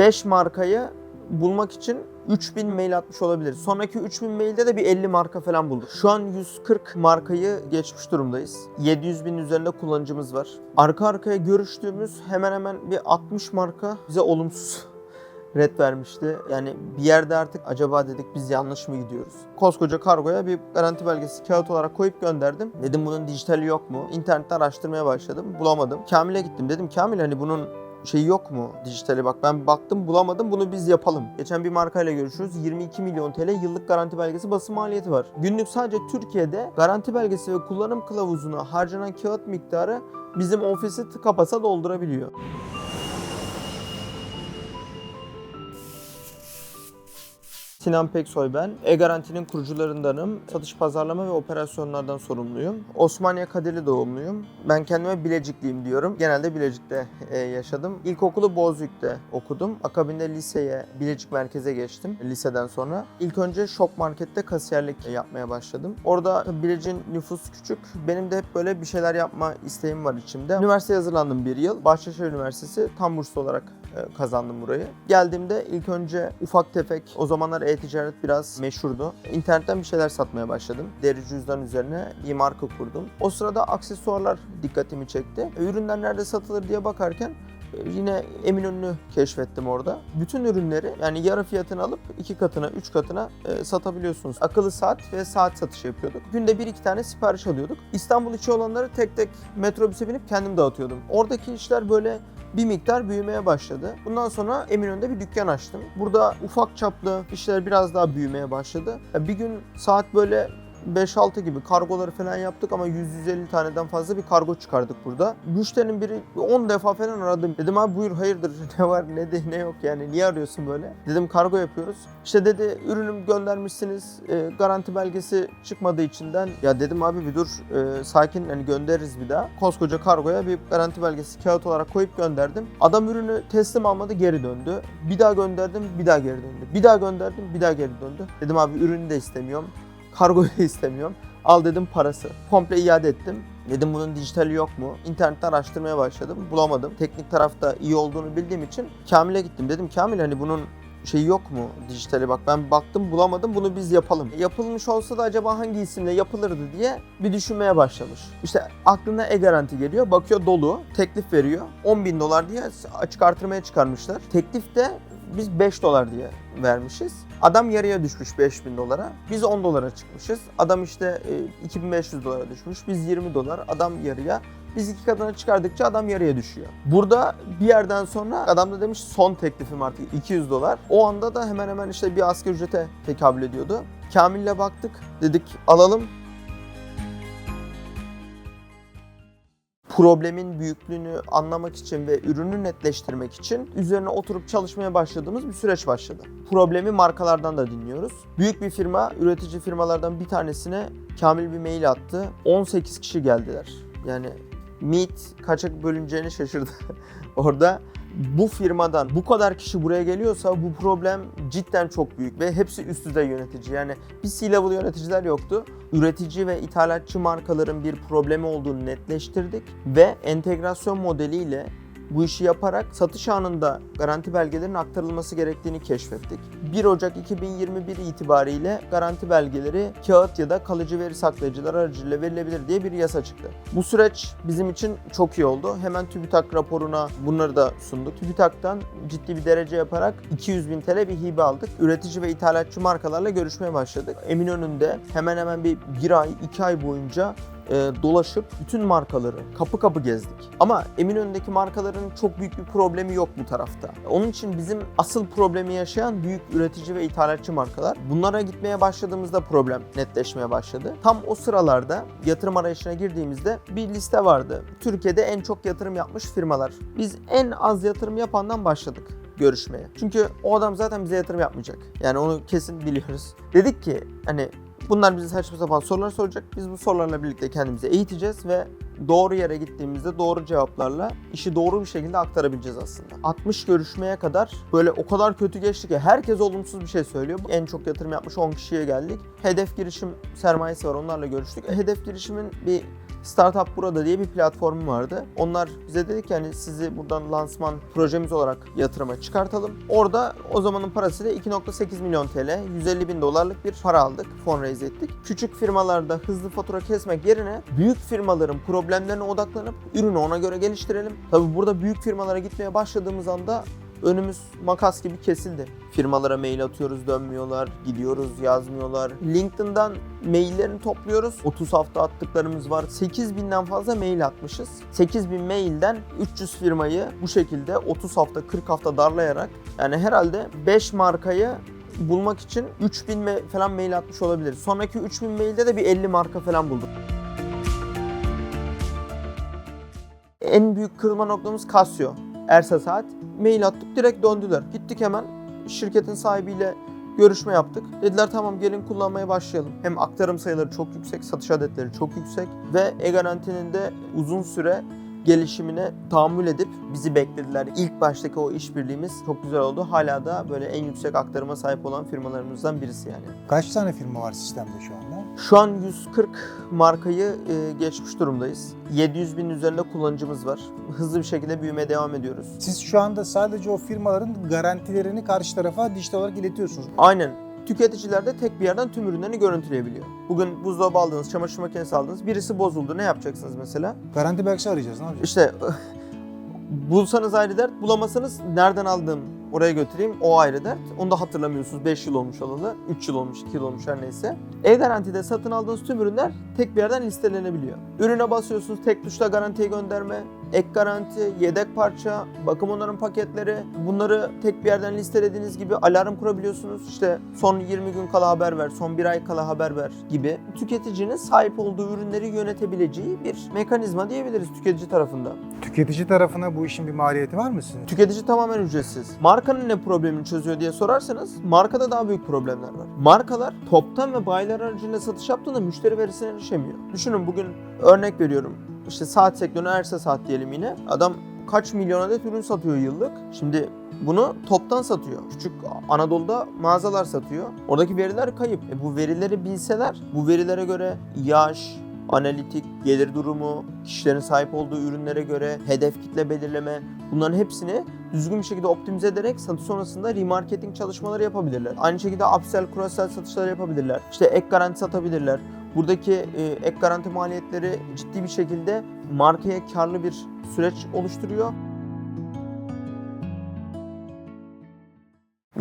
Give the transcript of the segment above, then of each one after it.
5 markayı bulmak için 3000 mail atmış olabilir. Sonraki 3000 mailde de bir 50 marka falan bulduk. Şu an 140 markayı geçmiş durumdayız. 700 bin üzerinde kullanıcımız var. Arka arkaya görüştüğümüz hemen hemen bir 60 marka bize olumsuz red vermişti. Yani bir yerde artık acaba dedik biz yanlış mı gidiyoruz? Koskoca kargoya bir garanti belgesi kağıt olarak koyup gönderdim. Dedim bunun dijitali yok mu? İnternette araştırmaya başladım. Bulamadım. Kamil'e gittim. Dedim Kamil hani bunun şeyi yok mu dijitali bak ben baktım bulamadım bunu biz yapalım. Geçen bir markayla görüşürüz 22 milyon TL yıllık garanti belgesi basım maliyeti var. Günlük sadece Türkiye'de garanti belgesi ve kullanım kılavuzuna harcanan kağıt miktarı bizim ofisi tıka basa doldurabiliyor. Sinan Peksoy ben. E-Garanti'nin kurucularındanım. Satış pazarlama ve operasyonlardan sorumluyum. Osmaniye Kadirli doğumluyum. Ben kendime Bilecikliyim diyorum. Genelde Bilecik'te e, yaşadım. İlkokulu Bozüyük'te okudum. Akabinde liseye, Bilecik merkeze geçtim liseden sonra. İlk önce Şok Market'te kasiyerlik yapmaya başladım. Orada Bilecik'in nüfusu küçük. Benim de hep böyle bir şeyler yapma isteğim var içimde. Üniversiteye hazırlandım bir yıl. Bahçeşehir Üniversitesi tam burslu olarak kazandım burayı. Geldiğimde ilk önce ufak tefek, o zamanlar e-ticaret biraz meşhurdu. İnternetten bir şeyler satmaya başladım. Deri cüzdan üzerine bir marka kurdum. O sırada aksesuarlar dikkatimi çekti. E, Ürünler nerede satılır diye bakarken e, Yine Eminönü'nü keşfettim orada. Bütün ürünleri yani yarı fiyatını alıp iki katına, üç katına e, satabiliyorsunuz. Akıllı saat ve saat satışı yapıyorduk. Günde bir iki tane sipariş alıyorduk. İstanbul içi olanları tek tek metrobüse binip kendim dağıtıyordum. Oradaki işler böyle bir miktar büyümeye başladı. Bundan sonra Eminönü'nde bir dükkan açtım. Burada ufak çaplı işler biraz daha büyümeye başladı. Bir gün saat böyle 5-6 gibi kargoları falan yaptık ama 100-150 taneden fazla bir kargo çıkardık burada. Müşterinin biri 10 defa falan aradım. Dedim abi buyur hayırdır ne var ne de ne yok yani niye arıyorsun böyle? Dedim kargo yapıyoruz. İşte dedi ürünüm göndermişsiniz e, garanti belgesi çıkmadığı içinden. Ya dedim abi bir dur e, sakin hani göndeririz bir daha. Koskoca kargoya bir garanti belgesi kağıt olarak koyup gönderdim. Adam ürünü teslim almadı geri döndü. Bir daha gönderdim bir daha geri döndü. Bir daha gönderdim bir daha geri döndü. Dedim abi ürünü de istemiyorum. Kargoyu da istemiyorum. Al dedim parası. Komple iade ettim. Dedim bunun dijitali yok mu? İnternette araştırmaya başladım. Bulamadım. Teknik tarafta iyi olduğunu bildiğim için Kamil'e gittim. Dedim Kamil hani bunun şey yok mu dijitali bak ben baktım bulamadım bunu biz yapalım. Yapılmış olsa da acaba hangi isimle yapılırdı diye bir düşünmeye başlamış. İşte aklına e-garanti geliyor bakıyor dolu teklif veriyor 10 bin dolar diye açık artırmaya çıkarmışlar. Teklif de biz 5 dolar diye vermişiz. Adam yarıya düşmüş 5000 dolara. Biz 10 dolara çıkmışız. Adam işte e, 2500 dolara düşmüş. Biz 20 dolar. Adam yarıya. Biz iki katına çıkardıkça adam yarıya düşüyor. Burada bir yerden sonra adam da demiş son teklifim artık 200 dolar. O anda da hemen hemen işte bir asgari ücrete tekabül ediyordu. Kamil'le baktık. Dedik alalım. Problemin büyüklüğünü anlamak için ve ürünü netleştirmek için üzerine oturup çalışmaya başladığımız bir süreç başladı. Problemi markalardan da dinliyoruz. Büyük bir firma, üretici firmalardan bir tanesine Kamil bir mail attı. 18 kişi geldiler. Yani Meet kaça bölüneceğini şaşırdı orada. Bu firmadan bu kadar kişi buraya geliyorsa bu problem cidden çok büyük ve hepsi üst düzey yönetici. Yani bir C-level yöneticiler yoktu. Üretici ve ithalatçı markaların bir problemi olduğunu netleştirdik ve entegrasyon modeliyle bu işi yaparak satış anında garanti belgelerinin aktarılması gerektiğini keşfettik. 1 Ocak 2021 itibariyle garanti belgeleri kağıt ya da kalıcı veri saklayıcılar aracılığıyla verilebilir diye bir yasa çıktı. Bu süreç bizim için çok iyi oldu. Hemen TÜBİTAK raporuna bunları da sunduk. TÜBİTAK'tan ciddi bir derece yaparak 200 bin TL bir hibe aldık. Üretici ve ithalatçı markalarla görüşmeye başladık. Eminönü'nde hemen hemen bir, bir ay, iki ay boyunca e, dolaşıp bütün markaları kapı kapı gezdik. Ama Eminönü'ndeki markaların çok büyük bir problemi yok bu tarafta. Onun için bizim asıl problemi yaşayan büyük üretici ve ithalatçı markalar. Bunlara gitmeye başladığımızda problem netleşmeye başladı. Tam o sıralarda yatırım arayışına girdiğimizde bir liste vardı. Türkiye'de en çok yatırım yapmış firmalar. Biz en az yatırım yapandan başladık görüşmeye. Çünkü o adam zaten bize yatırım yapmayacak. Yani onu kesin biliyoruz. Dedik ki hani Bunlar bize saçma sapan sorular soracak. Biz bu sorularla birlikte kendimizi eğiteceğiz ve doğru yere gittiğimizde doğru cevaplarla işi doğru bir şekilde aktarabileceğiz aslında. 60 görüşmeye kadar böyle o kadar kötü geçti ki herkes olumsuz bir şey söylüyor. En çok yatırım yapmış 10 kişiye geldik. Hedef girişim sermayesi var onlarla görüştük. Hedef girişimin bir Startup Burada diye bir platformu vardı. Onlar bize dedi ki hani sizi buradan lansman projemiz olarak yatırıma çıkartalım. Orada o zamanın parasıyla 2.8 milyon TL, 150 bin dolarlık bir para aldık, fundraise ettik. Küçük firmalarda hızlı fatura kesmek yerine büyük firmaların problemlerine odaklanıp ürünü ona göre geliştirelim. Tabi burada büyük firmalara gitmeye başladığımız anda önümüz makas gibi kesildi. Firmalara mail atıyoruz dönmüyorlar, gidiyoruz yazmıyorlar. LinkedIn'dan maillerini topluyoruz. 30 hafta attıklarımız var. 8000'den fazla mail atmışız. 8000 mailden 300 firmayı bu şekilde 30 hafta 40 hafta darlayarak yani herhalde 5 markayı bulmak için 3000 me- falan mail atmış olabiliriz. Sonraki 3000 mailde de bir 50 marka falan bulduk. En büyük kırılma noktamız Casio. Ersa Saat. Mail attık direkt döndüler. Gittik hemen şirketin sahibiyle görüşme yaptık. Dediler tamam gelin kullanmaya başlayalım. Hem aktarım sayıları çok yüksek, satış adetleri çok yüksek ve e-garantinin de uzun süre gelişimine tahammül edip bizi beklediler. İlk baştaki o işbirliğimiz çok güzel oldu. Hala da böyle en yüksek aktarıma sahip olan firmalarımızdan birisi yani. Kaç tane firma var sistemde şu anda? Şu an 140 markayı e, geçmiş durumdayız. 700 bin üzerinde kullanıcımız var. Hızlı bir şekilde büyümeye devam ediyoruz. Siz şu anda sadece o firmaların garantilerini karşı tarafa dijital olarak iletiyorsunuz. Aynen. Tüketiciler de tek bir yerden tüm ürünlerini görüntüleyebiliyor. Bugün buzdolabı aldınız, çamaşır makinesi aldınız. Birisi bozuldu. Ne yapacaksınız mesela? Garanti belgesi arayacağız ne yapacağız? İşte bulsanız ayrı dert, bulamasanız nereden aldım oraya götüreyim o ayrı dert. Onu da hatırlamıyorsunuz 5 yıl olmuş olalı, 3 yıl olmuş, 2 yıl olmuş her neyse. E-garantide satın aldığınız tüm ürünler tek bir yerden listelenebiliyor. Ürüne basıyorsunuz tek tuşla garantiye gönderme, ek garanti, yedek parça, bakım onarım paketleri. Bunları tek bir yerden listelediğiniz gibi alarm kurabiliyorsunuz. İşte son 20 gün kala haber ver, son 1 ay kala haber ver gibi. Tüketicinin sahip olduğu ürünleri yönetebileceği bir mekanizma diyebiliriz tüketici tarafında. Tüketici tarafına bu işin bir maliyeti var mı sizin? Tüketici tamamen ücretsiz. Markanın ne problemini çözüyor diye sorarsanız markada daha büyük problemler var. Markalar toptan ve bayiler aracılığıyla satış yaptığında müşteri verisine erişemiyor. Düşünün bugün örnek veriyorum. İşte saat sektörüne Erse saat diyelim yine. Adam kaç milyon adet ürün satıyor yıllık. Şimdi bunu toptan satıyor. Küçük Anadolu'da mağazalar satıyor. Oradaki veriler kayıp. E bu verileri bilseler, bu verilere göre yaş, analitik, gelir durumu, kişilerin sahip olduğu ürünlere göre hedef kitle belirleme bunların hepsini düzgün bir şekilde optimize ederek satış sonrasında remarketing çalışmaları yapabilirler. Aynı şekilde upsell, cross-sell satışları yapabilirler. İşte ek garanti satabilirler. Buradaki e, ek garanti maliyetleri ciddi bir şekilde markaya karlı bir süreç oluşturuyor.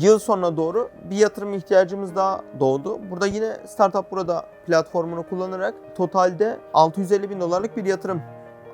Yıl sonuna doğru bir yatırım ihtiyacımız daha doğdu. Burada yine Startup Burada platformunu kullanarak totalde 650 bin dolarlık bir yatırım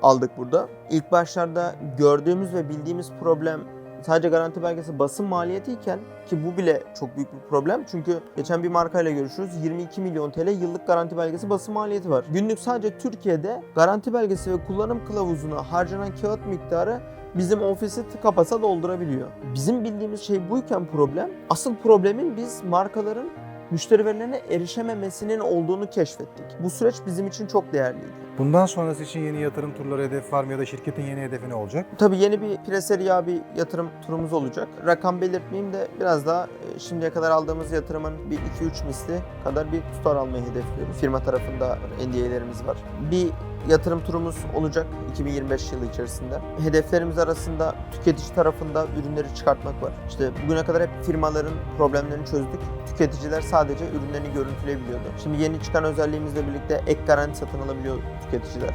aldık burada. İlk başlarda gördüğümüz ve bildiğimiz problem sadece garanti belgesi basın maliyetiyken ki bu bile çok büyük bir problem. Çünkü geçen bir markayla görüşürüz. 22 milyon TL yıllık garanti belgesi basın maliyeti var. Günlük sadece Türkiye'de garanti belgesi ve kullanım kılavuzuna harcanan kağıt miktarı bizim ofisi kapasa doldurabiliyor. Bizim bildiğimiz şey buyken problem, asıl problemin biz markaların müşteri verilerine erişememesinin olduğunu keşfettik. Bu süreç bizim için çok değerliydi. Bundan sonrası için yeni yatırım turları hedef var mı ya da şirketin yeni hedefi ne olacak? Tabii yeni bir preseriya bir yatırım turumuz olacak. Rakam belirtmeyeyim de biraz daha e, şimdiye kadar aldığımız yatırımın bir 2-3 misli kadar bir tutar almayı hedefliyoruz. Firma tarafında NDA'lerimiz var. Bir yatırım turumuz olacak 2025 yılı içerisinde. Hedeflerimiz arasında tüketici tarafında ürünleri çıkartmak var. İşte bugüne kadar hep firmaların problemlerini çözdük. Tüketiciler sadece ürünlerini görüntüleyebiliyordu. Şimdi yeni çıkan özelliğimizle birlikte ek garanti satın alabiliyor tüketiciler.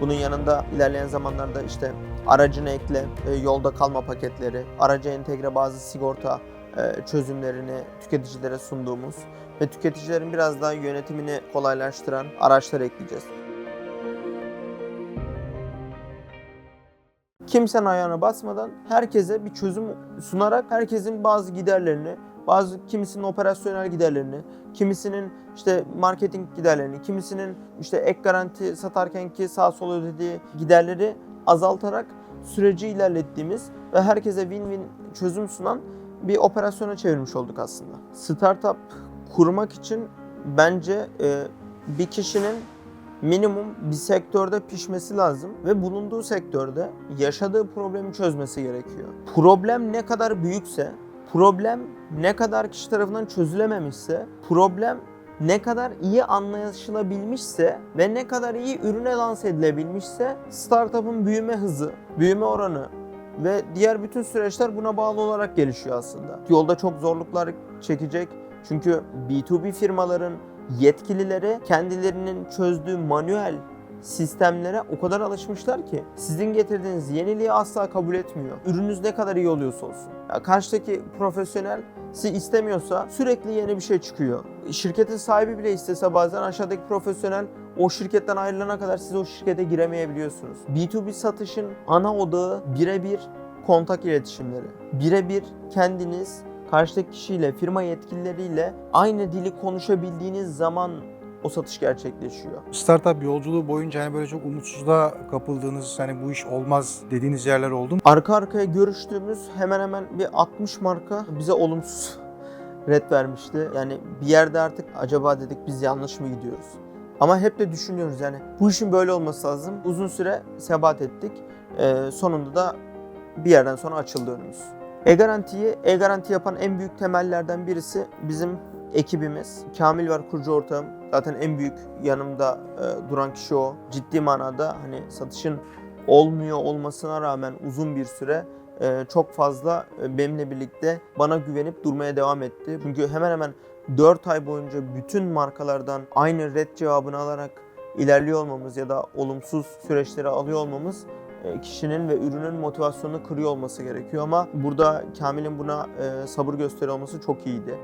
Bunun yanında ilerleyen zamanlarda işte aracını ekle, e, yolda kalma paketleri, araca entegre bazı sigorta e, çözümlerini tüketicilere sunduğumuz ve tüketicilerin biraz daha yönetimini kolaylaştıran araçlar ekleyeceğiz. Kimsenin ayağına basmadan herkese bir çözüm sunarak herkesin bazı giderlerini, bazı kimisinin operasyonel giderlerini, kimisinin işte marketing giderlerini, kimisinin işte ek garanti satarken ki sağ sol ödediği giderleri azaltarak süreci ilerlettiğimiz ve herkese win-win çözüm sunan bir operasyona çevirmiş olduk aslında. Startup kurmak için bence e, bir kişinin minimum bir sektörde pişmesi lazım ve bulunduğu sektörde yaşadığı problemi çözmesi gerekiyor. Problem ne kadar büyükse, problem ne kadar kişi tarafından çözülememişse, problem ne kadar iyi anlaşılabilmişse ve ne kadar iyi ürüne lanse edilebilmişse startup'ın büyüme hızı, büyüme oranı ve diğer bütün süreçler buna bağlı olarak gelişiyor aslında. Yolda çok zorluklar çekecek. Çünkü B2B firmaların yetkilileri kendilerinin çözdüğü manuel sistemlere o kadar alışmışlar ki sizin getirdiğiniz yeniliği asla kabul etmiyor. Ürününüz ne kadar iyi oluyorsa olsun. Ya karşıdaki profesyonel sizi istemiyorsa sürekli yeni bir şey çıkıyor. Şirketin sahibi bile istese bazen aşağıdaki profesyonel o şirketten ayrılana kadar siz o şirkete giremeyebiliyorsunuz. B2B satışın ana odağı birebir kontak iletişimleri. Birebir kendiniz karşıdaki kişiyle, firma yetkilileriyle aynı dili konuşabildiğiniz zaman o satış gerçekleşiyor. Startup yolculuğu boyunca hani böyle çok umutsuzluğa kapıldığınız, hani bu iş olmaz dediğiniz yerler oldu mu? Arka arkaya görüştüğümüz hemen hemen bir 60 marka bize olumsuz red vermişti. Yani bir yerde artık acaba dedik biz yanlış mı gidiyoruz? Ama hep de düşünüyoruz yani bu işin böyle olması lazım. Uzun süre sebat ettik. Ee, sonunda da bir yerden sonra açıldı önümüz. E-Garanti'yi E-Garanti yapan en büyük temellerden birisi bizim ekibimiz. Kamil var kurucu ortağım. Zaten en büyük yanımda e, duran kişi o. Ciddi manada hani satışın olmuyor olmasına rağmen uzun bir süre e, çok fazla e, benimle birlikte bana güvenip durmaya devam etti. Çünkü hemen hemen 4 ay boyunca bütün markalardan aynı red cevabını alarak ilerliyor olmamız ya da olumsuz süreçleri alıyor olmamız kişinin ve ürünün motivasyonunu kırıyor olması gerekiyor ama burada Kamil'in buna e, sabır gösteriyor olması çok iyiydi.